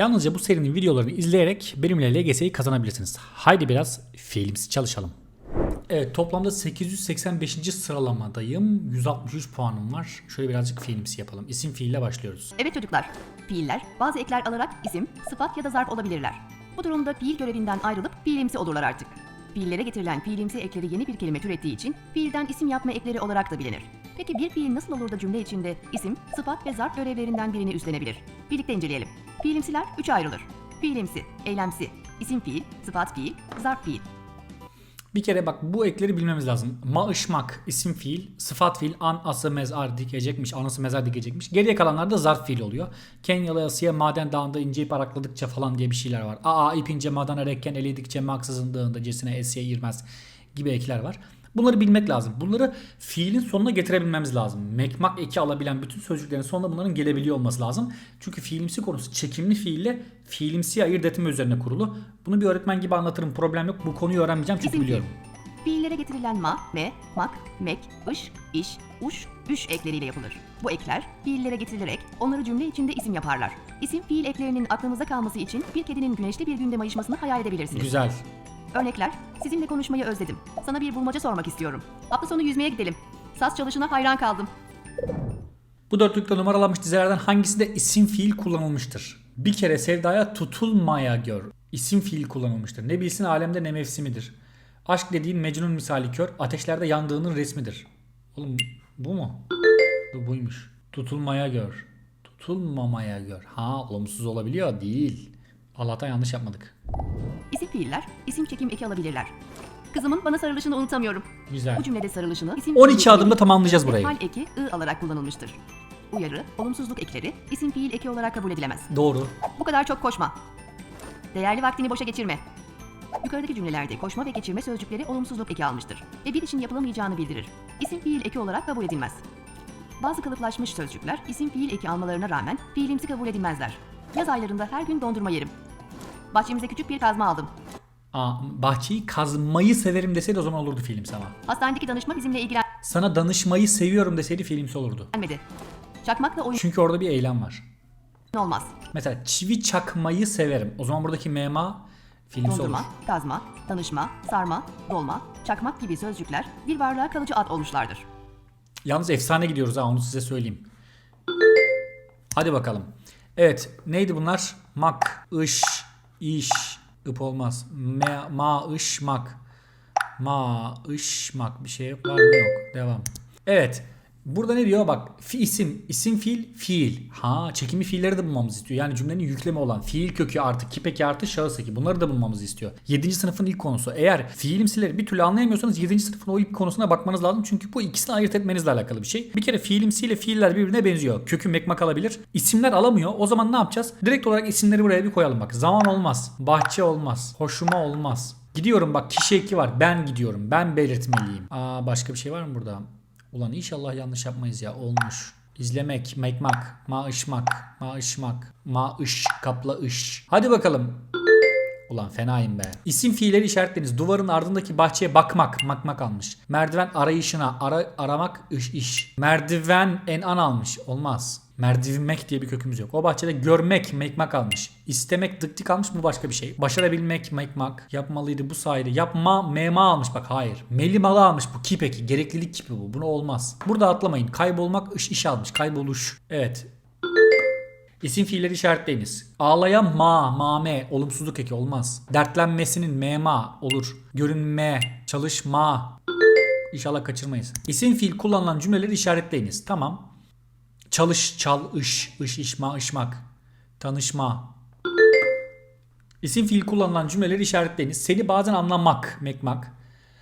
Yalnızca bu serinin videolarını izleyerek benimle LGS'yi kazanabilirsiniz. Haydi biraz filmsi çalışalım. Evet toplamda 885. sıralamadayım. 163 puanım var. Şöyle birazcık filmsi yapalım. İsim fiille başlıyoruz. Evet çocuklar, fiiller bazı ekler alarak isim, sıfat ya da zarf olabilirler. Bu durumda fiil görevinden ayrılıp fiilimsi olurlar artık. Fiillere getirilen fiilimsi ekleri yeni bir kelime türettiği için fiilden isim yapma ekleri olarak da bilinir. Peki bir fiil nasıl olur da cümle içinde isim, sıfat ve zarf görevlerinden birini üstlenebilir? Birlikte inceleyelim. Fiilimsiler üçe ayrılır. Fiilimsi, eylemsi, isim fiil, sıfat fiil, zarf fiil. Bir kere bak bu ekleri bilmemiz lazım. Maışmak isim fiil, sıfat fiil, an, ası, mezar dikecekmiş, anası mezar dikecekmiş. Geriye kalanlar da zarf fiil oluyor. Kenyalı asıya maden dağında inceyi arakladıkça falan diye bir şeyler var. Aa ipince madan erekken elidikçe maksızın dağında cesine esiye girmez gibi ekler var. Bunları bilmek lazım. Bunları fiilin sonuna getirebilmemiz lazım. Mekmak eki alabilen bütün sözcüklerin sonunda bunların gelebiliyor olması lazım. Çünkü fiilimsi konusu çekimli fiille fiilimsi ayırt etme üzerine kurulu. Bunu bir öğretmen gibi anlatırım. Problem yok. Bu konuyu öğrenmeyeceğim çünkü biliyorum. fiil. Fiillere getirilen ma, me, mak, mek, ış, iş, uş, üş ekleriyle yapılır. Bu ekler fiillere getirilerek onları cümle içinde isim yaparlar. İsim fiil eklerinin aklınızda kalması için bir kedinin güneşli bir günde mayışmasını hayal edebilirsiniz. Güzel. Örnekler, sizinle konuşmayı özledim. Sana bir bulmaca sormak istiyorum. Hafta sonu yüzmeye gidelim. Saz çalışına hayran kaldım. Bu dörtlükte numaralanmış dizelerden hangisinde isim fiil kullanılmıştır? Bir kere sevdaya tutulmaya gör. İsim fiil kullanılmıştır. Ne bilsin alemde ne mevsimidir. Aşk dediğin Mecnun misali kör, ateşlerde yandığının resmidir. Oğlum bu mu? Bu buymuş. Tutulmaya gör. Tutulmamaya gör. Ha olumsuz olabiliyor. Değil. Allah'tan yanlış yapmadık. İsim fiiller, isim çekim eki alabilirler. Kızımın bana sarılışını unutamıyorum. Güzel. Bu cümlede sarılışını isim 12 fiil adımda tamamlayacağız burayı. Hal eki ı alarak kullanılmıştır. Uyarı, olumsuzluk ekleri isim fiil eki olarak kabul edilemez. Doğru. Bu kadar çok koşma. Değerli vaktini boşa geçirme. Yukarıdaki cümlelerde koşma ve geçirme sözcükleri olumsuzluk eki almıştır ve bir işin yapılamayacağını bildirir. İsim fiil eki olarak kabul edilmez. Bazı kalıplaşmış sözcükler isim fiil eki almalarına rağmen fiilimsi kabul edilmezler. Yaz aylarında her gün dondurma yerim. Bahçemize küçük bir kazma aldım. Aa, bahçeyi kazmayı severim deseydi o zaman olurdu filmsi ama. Hastanedeki danışma bizimle Sana danışmayı seviyorum deseydi filmsi olurdu. ilgilenmedi. Çakmakla oyun Çünkü orada bir eylem var. olmaz. Mesela çivi çakmayı severim. O zaman buradaki mema filmsi Dondurma, olur. kazma, danışma, sarma, dolma, çakmak gibi sözcükler bir varlığa kalıcı ad olmuşlardır. Yalnız efsane gidiyoruz ha onu size söyleyeyim. Hadi bakalım. Evet neydi bunlar? Mak, ış, iş, ıp olmaz. Ma, ış, mak. Ma, ış, mak. Bir şey var mı yok. Devam. Evet. Burada ne diyor? Bak fi isim, isim fiil, fiil. Ha çekimi fiilleri de bulmamızı istiyor. Yani cümlenin yükleme olan fiil kökü artı kipeki artı şahıs eki. Bunları da bulmamızı istiyor. 7. sınıfın ilk konusu. Eğer fiilimsileri bir türlü anlayamıyorsanız 7. sınıfın o ilk konusuna bakmanız lazım. Çünkü bu ikisini ayırt etmenizle alakalı bir şey. Bir kere fiilimsiyle fiiller birbirine benziyor. Kökü mekmak alabilir. İsimler alamıyor. O zaman ne yapacağız? Direkt olarak isimleri buraya bir koyalım bak. Zaman olmaz. Bahçe olmaz. Hoşuma olmaz. Gidiyorum bak kişi eki var. Ben gidiyorum. Ben belirtmeliyim. Aa başka bir şey var mı burada? Ulan inşallah yanlış yapmayız ya. Olmuş. İzlemek, mekmak, maışmak, maışmak, maış, kapla ış. Hadi bakalım. Ulan fenayım be. İsim fiilleri işaretleniz. Duvarın ardındaki bahçeye bakmak, makmak almış. Merdiven arayışına, ara, aramak, iş, iş. Merdiven en an almış. Olmaz. Merdivenmek diye bir kökümüz yok. O bahçede görmek, mekmak almış. İstemek, dık almış bu başka bir şey. Başarabilmek, mekmak. Yapmalıydı bu sayede. Yapma, mema almış bak hayır. Melimalı almış bu ki peki. Gereklilik kipi bu. Bunu olmaz. Burada atlamayın. Kaybolmak, iş, iş almış. Kayboluş. Evet. İsim fiilleri işaretleyiniz. Ağlaya ma, mame, olumsuzluk eki olmaz. Dertlenmesinin mema olur. Görünme, çalışma. İnşallah kaçırmayız. İsim fiil kullanılan cümleleri işaretleyiniz. Tamam. Çalış, çal, ış, ış, işma, ışmak. Tanışma. İsim fiil kullanılan cümleleri işaretleyiniz. Seni bazen anlamak, mekmak.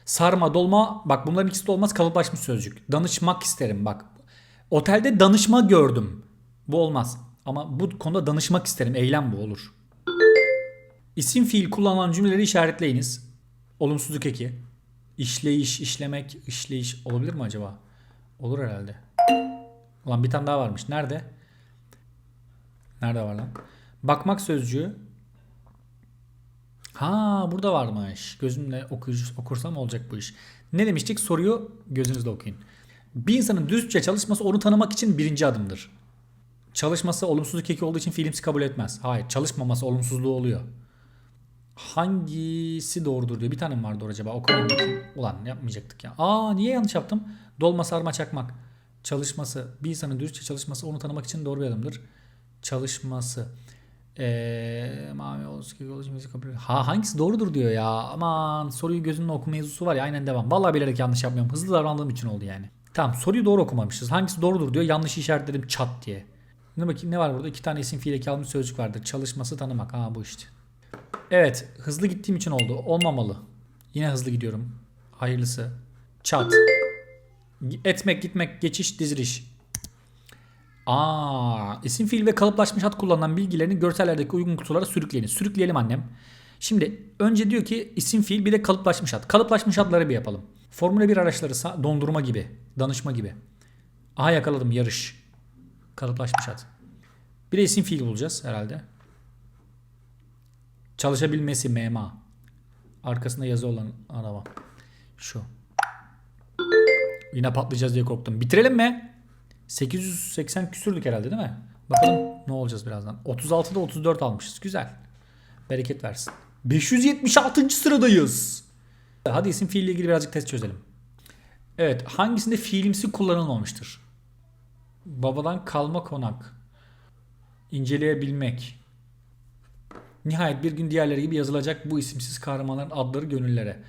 Sarma, dolma. Bak bunların ikisi de olmaz kalıplaşmış sözcük. Danışmak isterim bak. Otelde danışma gördüm. Bu olmaz. Ama bu konuda danışmak isterim. Eylem bu olur. İsim fiil kullanılan cümleleri işaretleyiniz. Olumsuzluk eki. İşleyiş, işlemek, işleyiş olabilir mi acaba? Olur herhalde. Ulan bir tane daha varmış. Nerede? Nerede var lan? Bakmak sözcüğü. Ha burada varmış. Gözümle okuyucu, okursam olacak bu iş. Ne demiştik? Soruyu gözünüzle okuyun. Bir insanın dürüstçe çalışması onu tanımak için birinci adımdır. Çalışması olumsuzluk eki olduğu için fiilimsi kabul etmez. Hayır. Çalışmaması olumsuzluğu oluyor. Hangisi doğrudur diyor. Bir tane mi var doğru acaba? Okuyayım bakayım. Ulan yapmayacaktık ya. Aa niye yanlış yaptım? Dolma sarma çakmak. Çalışması. Bir insanın dürüstçe çalışması onu tanımak için doğru bir adımdır. Çalışması. Eee mavi olsun gibi olsun kabul Ha hangisi doğrudur diyor ya. Aman soruyu gözünle oku mevzusu var ya aynen devam. Vallahi bilerek yanlış yapmıyorum. Hızlı davrandığım için oldu yani. Tamam soruyu doğru okumamışız. Hangisi doğrudur diyor. Yanlış işaretledim çat diye. Ne bakayım ne var burada? İki tane isim fiil eki almış sözcük vardır. Çalışması tanımak. Ha bu işte. Evet hızlı gittiğim için oldu. Olmamalı. Yine hızlı gidiyorum. Hayırlısı. Çat. Etmek, gitmek, geçiş, diziliş. Aa, isim fiil ve kalıplaşmış hat kullanılan bilgilerini görsellerdeki uygun kutulara sürükleyin. Sürükleyelim annem. Şimdi önce diyor ki isim fiil bir de kalıplaşmış hat. Kalıplaşmış hatları bir yapalım. Formula 1 araçları dondurma gibi, danışma gibi. Aha yakaladım yarış. Kalıplaşmış hat. Bir de isim fiil bulacağız herhalde. Çalışabilmesi mema. Arkasında yazı olan araba. Şu. Yine patlayacağız diye korktum. Bitirelim mi? 880 küsürdük herhalde değil mi? Bakalım ne olacağız birazdan. 36'da 34 almışız. Güzel. Bereket versin. 576. sıradayız. Hadi isim fiille ilgili birazcık test çözelim. Evet. Hangisinde fiilimsi kullanılmamıştır? Babadan kalma konak. İnceleyebilmek. Nihayet bir gün diğerleri gibi yazılacak bu isimsiz kahramanların adları gönüllere.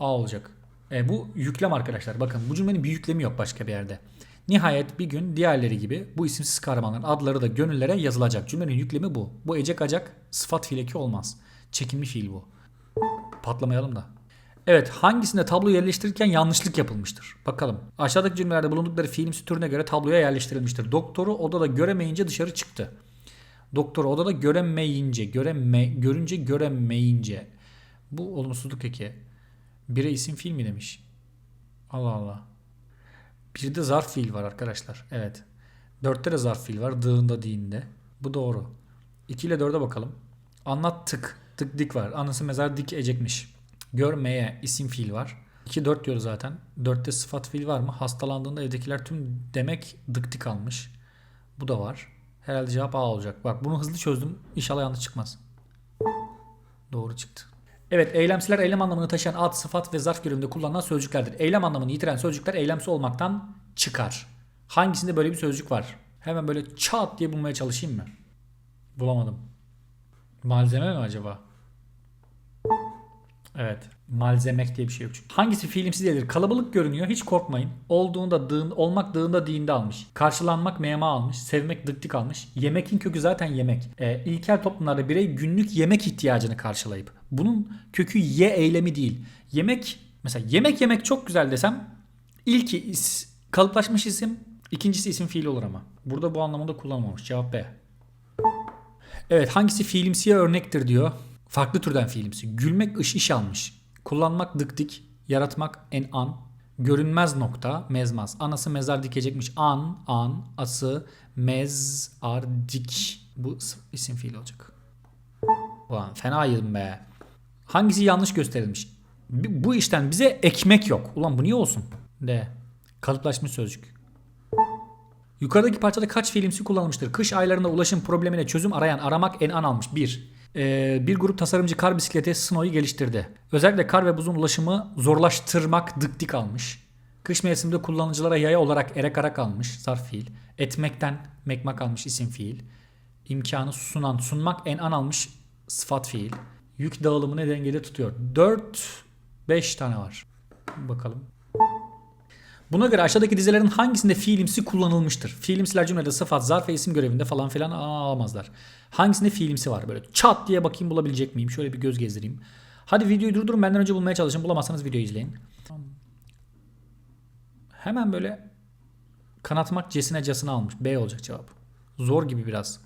A olacak. E, bu yüklem arkadaşlar. Bakın bu cümlenin bir yüklemi yok başka bir yerde. Nihayet bir gün diğerleri gibi bu isimsiz kahramanların adları da gönüllere yazılacak. Cümlenin yüklemi bu. Bu ecek acak sıfat fiileki olmaz. Çekimli fiil bu. Patlamayalım da. Evet hangisinde tablo yerleştirirken yanlışlık yapılmıştır? Bakalım. Aşağıdaki cümlelerde bulundukları fiilimsi türüne göre tabloya yerleştirilmiştir. Doktoru odada göremeyince dışarı çıktı. Doktoru odada göremeyince, göreme, görünce göremeyince. Bu olumsuzluk eki. Bire isim fiil mi demiş? Allah Allah. Bir de zarf fiil var arkadaşlar. Evet. Dörtte de zarf fiil var. Dığında diğinde. Bu doğru. 2 ile 4'e bakalım. Anlat tık. Tık dik var. Anası mezar dik ecekmiş. Görmeye isim fiil var. 2 4 diyoruz zaten. 4'te sıfat fiil var mı? Hastalandığında evdekiler tüm demek dık dik almış. Bu da var. Herhalde cevap A olacak. Bak bunu hızlı çözdüm. İnşallah yanlış çıkmaz. Doğru çıktı. Evet eylemsiler eylem anlamını taşıyan ad, sıfat ve zarf görevinde kullanılan sözcüklerdir. Eylem anlamını yitiren sözcükler eylemsi olmaktan çıkar. Hangisinde böyle bir sözcük var? Hemen böyle çat diye bulmaya çalışayım mı? Bulamadım. Malzeme mi acaba? Evet. Malzemek diye bir şey yok çünkü. Hangisi fiilimsi değildir? Kalabalık görünüyor. Hiç korkmayın. Olduğunda dığın, olmak dığında dinde almış. Karşılanmak mema almış. Sevmek dıktik almış. Yemekin kökü zaten yemek. Ee, ilkel toplumlarda birey günlük yemek ihtiyacını karşılayıp. Bunun kökü ye eylemi değil. Yemek mesela yemek yemek çok güzel desem ilki is, kalıplaşmış isim ikincisi isim fiil olur ama. Burada bu anlamında kullanılmamış. Cevap B. Evet hangisi fiilimsiye örnektir diyor. Farklı türden fiilimsi. Gülmek ış iş almış. Kullanmak dık dik. Yaratmak en an. Görünmez nokta mezmaz. Anası mezar dikecekmiş. An, an, ası, mez, ar, dik. Bu isim fiil olacak. Ulan fena yedim be. Hangisi yanlış gösterilmiş? Bu işten bize ekmek yok. Ulan bu niye olsun? D. Kalıplaşmış sözcük. Yukarıdaki parçada kaç fiilimsi kullanılmıştır? Kış aylarında ulaşım problemine çözüm arayan aramak en an almış. 1. bir grup tasarımcı kar bisikleti Snow'yu geliştirdi. Özellikle kar ve buzun ulaşımı zorlaştırmak dık dik almış. Kış mevsiminde kullanıcılara yaya olarak erek arak almış. Zarf fiil. Etmekten mekmak almış isim fiil. İmkanı sunan sunmak en an almış sıfat fiil. Yük dağılımını dengede tutuyor. 4 5 tane var. Bakalım. Buna göre aşağıdaki dizelerin hangisinde fiilimsi kullanılmıştır? Fiilimsiler cümlede sıfat, zarf ve isim görevinde falan filan alamazlar. Hangisinde fiilimsi var? Böyle çat diye bakayım bulabilecek miyim? Şöyle bir göz gezdireyim. Hadi videoyu durdurun benden önce bulmaya çalışın. Bulamazsanız videoyu izleyin. Hemen böyle kanatmak cesine casını almış. B olacak cevap. Zor gibi biraz.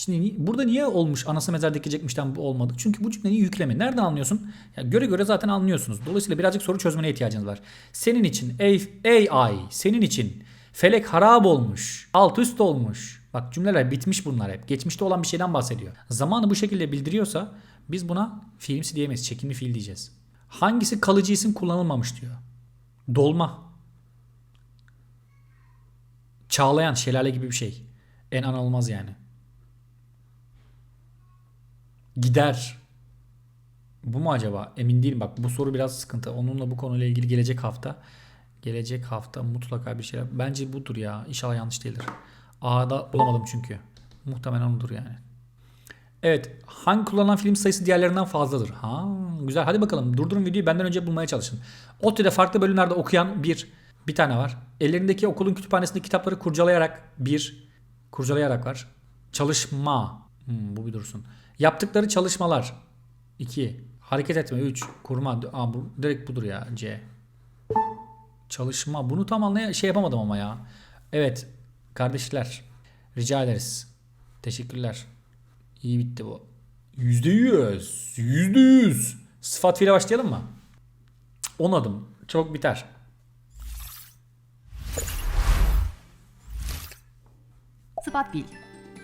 Şimdi burada niye olmuş anası mezar dikecekmişten bu olmadı? Çünkü bu cümlenin yüklemi. Nereden anlıyorsun? Ya göre göre zaten anlıyorsunuz. Dolayısıyla birazcık soru çözmene ihtiyacınız var. Senin için ey, ey ay, senin için felek harap olmuş, alt üst olmuş. Bak cümleler bitmiş bunlar hep. Geçmişte olan bir şeyden bahsediyor. Zamanı bu şekilde bildiriyorsa biz buna fiilimsi diyemeyiz. Çekimli fiil diyeceğiz. Hangisi kalıcı isim kullanılmamış diyor. Dolma. Çağlayan, şelale gibi bir şey. En an olmaz yani. Gider. Bu mu acaba? Emin değilim bak bu soru biraz sıkıntı. Onunla bu konuyla ilgili gelecek hafta gelecek hafta mutlaka bir şeyler. Bence budur ya. İnşallah yanlış değildir. A'da bulamadım çünkü. Muhtemelen odur yani. Evet. Hangi kullanılan film sayısı diğerlerinden fazladır? Ha, güzel. Hadi bakalım. Durdurun videoyu benden önce bulmaya çalışın. ODTÜ'de farklı bölümlerde okuyan bir bir tane var. Ellerindeki okulun kütüphanesindeki kitapları kurcalayarak bir kurcalayarak var. Çalışma. Hmm, bu bir dursun. Yaptıkları çalışmalar. 2. Hareket etme. 3. Kurma. Aa, bu, direkt budur ya. C. Çalışma. Bunu tam anlaya şey yapamadım ama ya. Evet. Kardeşler. Rica ederiz. Teşekkürler. İyi bitti bu. Yüzde yüz. Yüzde yüz. Sıfat fiile başlayalım mı? 10 adım. Çok biter. Sıfat fiil.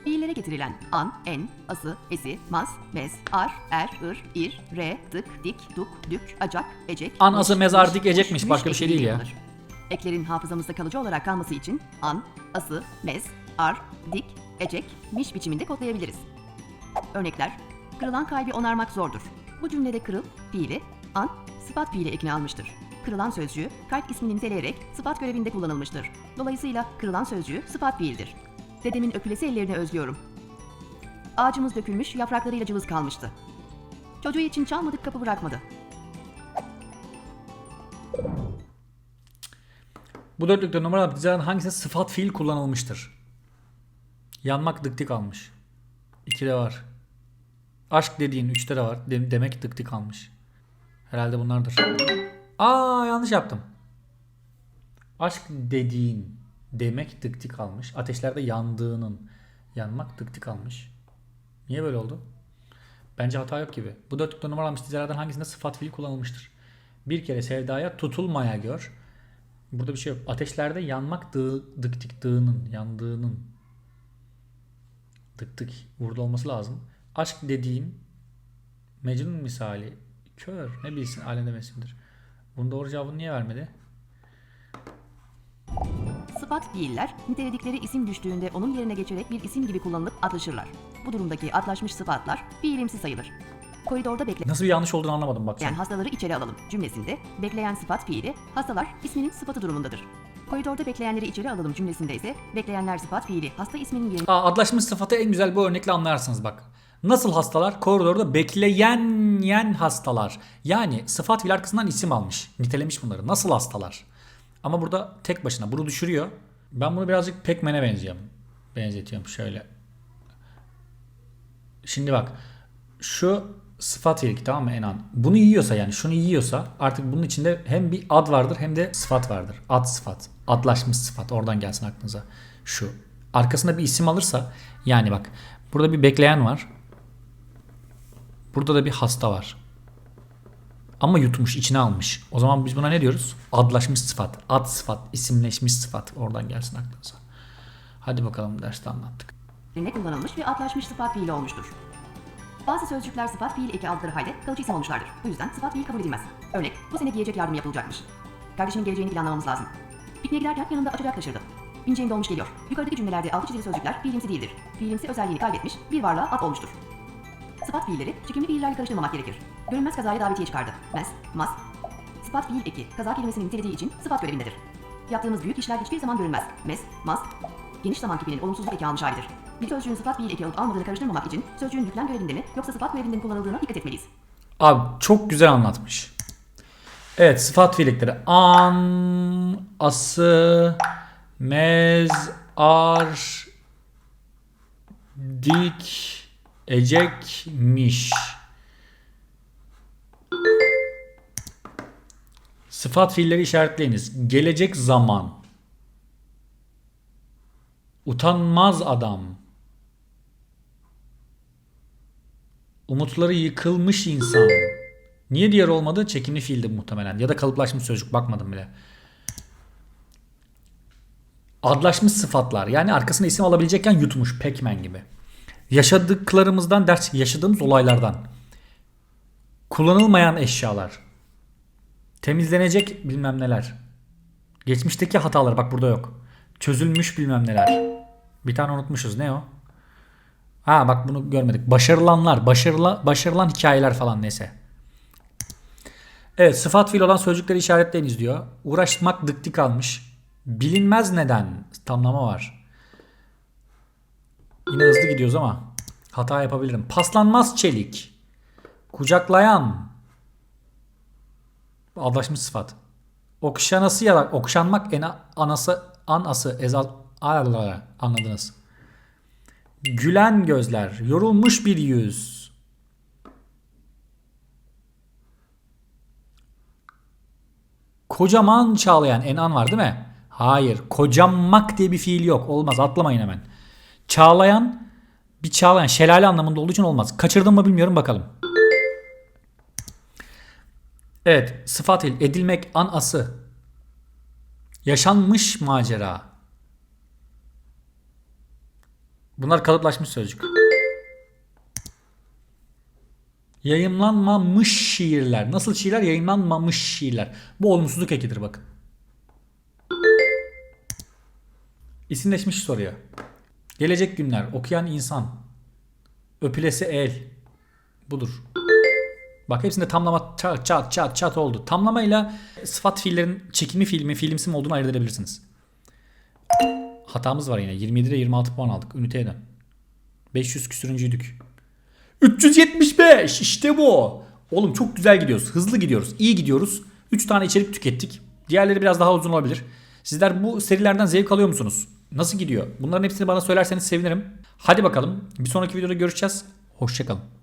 Fiillere getirilen an, en, ası, esi, mas, mez, ar, er, ır, ir, re, dık, dik, duk, dük, acak, ecek. An, mış, ası, mezar, mış, dik, muş, ecekmiş. Başka bir şey değil ya. yapılır. Eklerin hafızamızda kalıcı olarak kalması için an, ası, mez, ar, dik, ecek, miş biçiminde kodlayabiliriz. Örnekler. Kırılan kalbi onarmak zordur. Bu cümlede kırıl fiili an sıfat fiili ekine almıştır. Kırılan sözcüğü kalp ismini niteleyerek sıfat görevinde kullanılmıştır. Dolayısıyla kırılan sözcüğü sıfat fiildir. Dedemin öpülesi ellerini özlüyorum. Ağacımız dökülmüş, yapraklarıyla cılız kalmıştı. Çocuğu için çalmadık kapı bırakmadı. Bu dörtlükte numaralı dizilerden hangisinde sıfat fiil kullanılmıştır? Yanmak dık dik almış. 2'de var. Aşk dediğin 3'te de var. De- demek dık dik almış. Herhalde bunlardır. Aa yanlış yaptım. Aşk dediğin demek dık dik almış. Ateşlerde yandığının yanmak dık dik almış. Niye böyle oldu? Bence hata yok gibi. Bu dörtlükte numaralanmış dizilerden hangisinde sıfat fiil kullanılmıştır? Bir kere sevdaya tutulmaya gör. Burada bir şey yok. Ateşlerde yanmak dı, dık dik dığının, yandığının dık dık burada olması lazım. Aşk dediğin Mecnun misali kör ne bilsin alemde mesimdir. Bunun doğru cevabını niye vermedi? Sıfat fiiller niteledikleri isim düştüğünde onun yerine geçerek bir isim gibi kullanılıp adlaşırlar. Bu durumdaki adlaşmış sıfatlar fiilimsi sayılır. Koridorda bekleyen Nasıl bir yanlış olduğunu anlamadım bak sen. hastaları içeri alalım cümlesinde bekleyen sıfat fiili hastalar isminin sıfatı durumundadır. Koridorda bekleyenleri içeri alalım cümlesinde ise bekleyenler sıfat fiili hasta isminin yerine Aa, adlaşmış sıfatı en güzel bu örnekle anlarsınız bak. Nasıl hastalar? Koridorda bekleyen yen hastalar. Yani sıfat fiil arkasından isim almış. Nitelemiş bunları. Nasıl hastalar? Ama burada tek başına bunu düşürüyor. Ben bunu birazcık Pac-Man'e benziyorum. Benzetiyorum şöyle. Şimdi bak. Şu sıfat fiil tamam mı Enan? Bunu yiyorsa yani şunu yiyorsa artık bunun içinde hem bir ad vardır hem de sıfat vardır. Ad sıfat. Adlaşmış sıfat. Oradan gelsin aklınıza. Şu. Arkasında bir isim alırsa yani bak burada bir bekleyen var. Burada da bir hasta var. Ama yutmuş, içine almış. O zaman biz buna ne diyoruz? Adlaşmış sıfat, ad sıfat, isimleşmiş sıfat. Oradan gelsin aklınıza. Hadi bakalım derste anlattık. ne kullanılmış ve adlaşmış sıfat fiili olmuştur. Bazı sözcükler sıfat fiil eki aldıkları halde kalıcı isim olmuşlardır. Bu yüzden sıfat fiil kabul edilmez. Örnek, bu sene giyecek yardım yapılacakmış. Kardeşimin geleceğini planlamamız lazım. Pikniğe giderken yanında açacak taşırdı. İnceğin dolmuş geliyor. Yukarıdaki cümlelerde altı çizili sözcükler fiilimsi değildir. Fiilimsi özelliğini kaybetmiş, bir varlığa ad olmuştur. Sıfat fiilleri çekimli fiillerle karıştırmamak gerekir. Görünmez kazaya davetiye çıkardı. Mes, mas. Sıfat fiil eki, kaza kelimesini nitelediği için sıfat görevindedir. Yaptığımız büyük işler hiçbir zaman görünmez. Mes, mas, geniş zaman kipinin olumsuzluk eki almış halidir. Bir sözcüğün sıfat fiil eki alıp almadığını karıştırmamak için sözcüğün yüklem görevinde mi yoksa sıfat görevinde mi kullanıldığına dikkat etmeliyiz. Abi çok güzel anlatmış. Evet sıfat fiillikleri. An, ası, mez, ar, dik, ecekmiş. Sıfat fiilleri işaretleyiniz. Gelecek zaman. Utanmaz adam. Umutları yıkılmış insan. Niye diğer olmadı? Çekimli fiildi muhtemelen. Ya da kalıplaşmış sözcük. Bakmadım bile. Adlaşmış sıfatlar. Yani arkasına isim alabilecekken yutmuş. Pac-Man gibi. Yaşadıklarımızdan ders, yaşadığımız olaylardan. Kullanılmayan eşyalar. Temizlenecek bilmem neler. Geçmişteki hatalar bak burada yok. Çözülmüş bilmem neler. Bir tane unutmuşuz. Ne o? Ha bak bunu görmedik. Başarılanlar, başarıla, başarılan hikayeler falan neyse. Evet sıfat fiil olan sözcükleri işaretleyiniz diyor. Uğraşmak dıkti kalmış. Bilinmez neden tamlama var. Yine hızlı gidiyoruz ama hata yapabilirim. Paslanmaz çelik. Kucaklayan. Aldaşmış sıfat. Okşanası ya da okşanmak en anası anası ezal Aa, anladınız. Gülen gözler, yorulmuş bir yüz. Kocaman çağlayan enan var değil mi? Hayır. Kocamak diye bir fiil yok. Olmaz. Atlamayın hemen. Çağlayan bir çağlayan şelale anlamında olduğu için olmaz. Kaçırdım mı bilmiyorum bakalım. Evet. Sıfat il. Edilmek anası. Yaşanmış macera. Bunlar kalıplaşmış sözcük. Yayınlanmamış şiirler. Nasıl şiirler? Yayınlanmamış şiirler. Bu olumsuzluk ekidir bakın. İsimleşmiş soruya. Gelecek günler. Okuyan insan. Öpülesi el. Budur. Bak hepsinde tamlama çat çat çat çat oldu. Tamlamayla sıfat fiillerin çekimi fiil mi fiilimsi mi olduğunu ayırt edebilirsiniz. Hatamız var yine. 27'de 26 puan aldık. Üniteye dön. 500 küsürüncüydük. 375 işte bu. Oğlum çok güzel gidiyoruz. Hızlı gidiyoruz. iyi gidiyoruz. 3 tane içerik tükettik. Diğerleri biraz daha uzun olabilir. Sizler bu serilerden zevk alıyor musunuz? Nasıl gidiyor? Bunların hepsini bana söylerseniz sevinirim. Hadi bakalım. Bir sonraki videoda görüşeceğiz. Hoşçakalın.